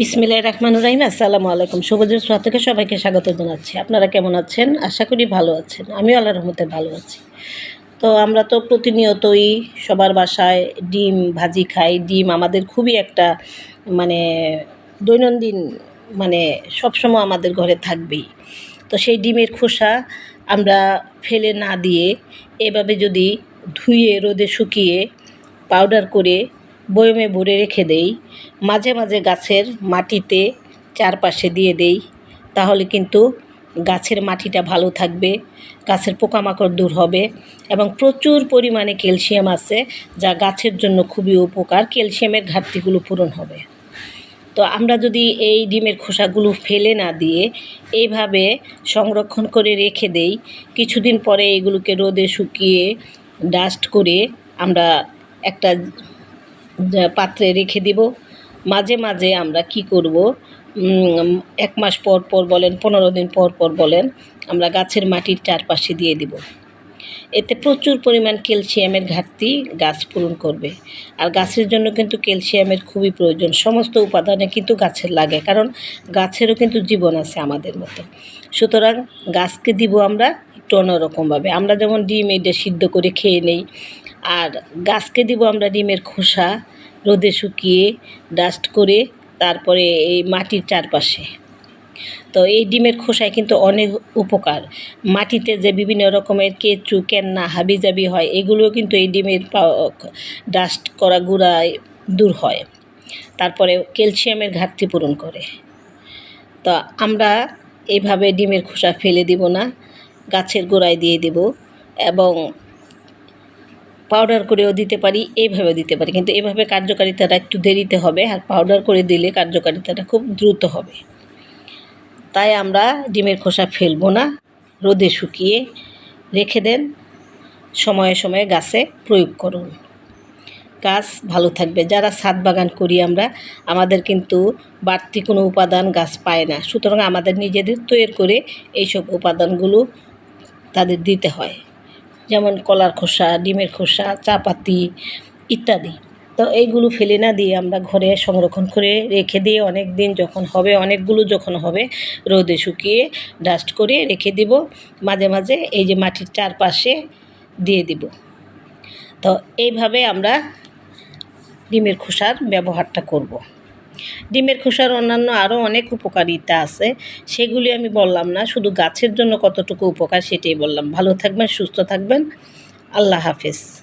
বিসমিল্লাহ রহমান রাহিম, আসসালামু আলাইকুম। সবুজের সোয়া সবাইকে স্বাগত জানাচ্ছি। আপনারা কেমন আছেন? আশা করি ভালো আছেন। আমিও আল্লাহর রহমতে ভালো আছি। তো আমরা তো প্রতিনিয়তই সবার বাসায় ডিম ভাজি খাই। ডিম আমাদের খুবই একটা মানে দৈনন্দিন মানে সবসময় আমাদের ঘরে থাকবেই। তো সেই ডিমের খোসা আমরা ফেলে না দিয়ে এভাবে যদি ধুয়ে, রোদে শুকিয়ে পাউডার করে বয়মে ভরে রেখে দেই। মাঝে মাঝে গাছের মাটিতে চারপাশে দিয়ে দেই। তাহলে কিন্তু গাছের মাটিটা ভালো থাকবে, গাছের পোকামাকড় দূর হবে এবং প্রচুর পরিমাণে ক্যালসিয়াম আছে যা গাছের জন্য খুবই উপকার, ক্যালসিয়ামের ঘাটতিগুলো পূরণ হবে। তো আমরা যদি এই ডিমের খোসাগুলো ফেলে না দিয়ে এইভাবে সংরক্ষণ করে রেখে দেই, কিছুদিন পরে এগুলোকে রোদে শুকিয়ে ডাস্ট করে আমরা একটা পাত্রে রেখে দিব। মাঝে মাঝে আমরা কি করব? এক মাস পর পর বলেন, পনেরো দিন পর পর বলেন, আমরা গাছের মাটির চারপাশে দিয়ে দিব। এতে প্রচুর পরিমাণ ক্যালসিয়ামের ঘাটতি গাছ পূরণ করবে। আর গাছের জন্য কিন্তু ক্যালসিয়ামের খুবই প্রয়োজন। সমস্ত উপাদানে কিন্তু গাছের লাগে, কারণ গাছেরও কিন্তু জীবন আছে আমাদের মতো। সুতরাং গাছকে দিব আমরা একটু অন্যরকমভাবে। আমরা যেমন ডিম এটা সিদ্ধ করে খেয়ে নেই আর গাছকে দিব আমরা ডিমের খোসা, রোদে শুকিয়ে ডাস্ট করে তারপরে এই মাটির চারপাশে। তো এই ডিমের খোসায় কিন্তু অনেক উপকার। মাটিতে যে বিভিন্ন রকমের কেঁচু, কেন্না, হাবিজাবি হয়, এগুলোও কিন্তু এই ডিমের ডাস্ট করা গুঁড়ায় দূর হয়। তারপরে ক্যালসিয়ামের ঘাটতি পূরণ করে। তো আমরা এইভাবে ডিমের খোসা ফেলে দিব না, গাছের গোড়ায় দিয়ে দেব এবং পাউডার করেও দিতে পারি এইভাবে দিতে পারি। কিন্তু এভাবে কার্যকারিতাটা একটু দেরিতে হবে আর পাউডার করে দিলে কার্যকারিতাটা খুব দ্রুত হবে। তাই আমরা ডিমের খোসা ফেলব না, রোদে শুকিয়ে রেখে দেন, সময়ে সময়ে গাছে প্রয়োগ করুন। গাছ ভালো থাকবে। যারা ছাদ বাগান করি আমরা, আমাদের কিন্তু বাড়তি কোনো উপাদান গাছ পায় না। সুতরাং আমাদের নিজেদের তৈরি করে এইসব উপাদানগুলো তাদের দিতে হয়। যেমন কলার খোসা, ডিমের খোসা, চাপাতি ইত্যাদি। তো এইগুলো ফেলে না দিয়ে আমরা ঘরে সংরক্ষণ করে রেখে দিয়ে অনেক দিন যখন হবে, অনেকগুলো যখন হবে, রোদে শুকিয়ে ডাস্ট করে রেখে দিব। মাঝে মাঝে এই যে মাটির চারপাশে দিয়ে দিব। তো এইভাবে আমরা ডিমের খোসার ব্যবহারটা করব। ডিমের খোসার অন্যান্য আরও অনেক উপকারিতা আছে, সেগুলি আমি বললাম না, শুধু গাছের জন্য কতটুকু উপকার সেটাই বললাম। ভালো থাকবেন, সুস্থ থাকবেন। আল্লাহ হাফেজ।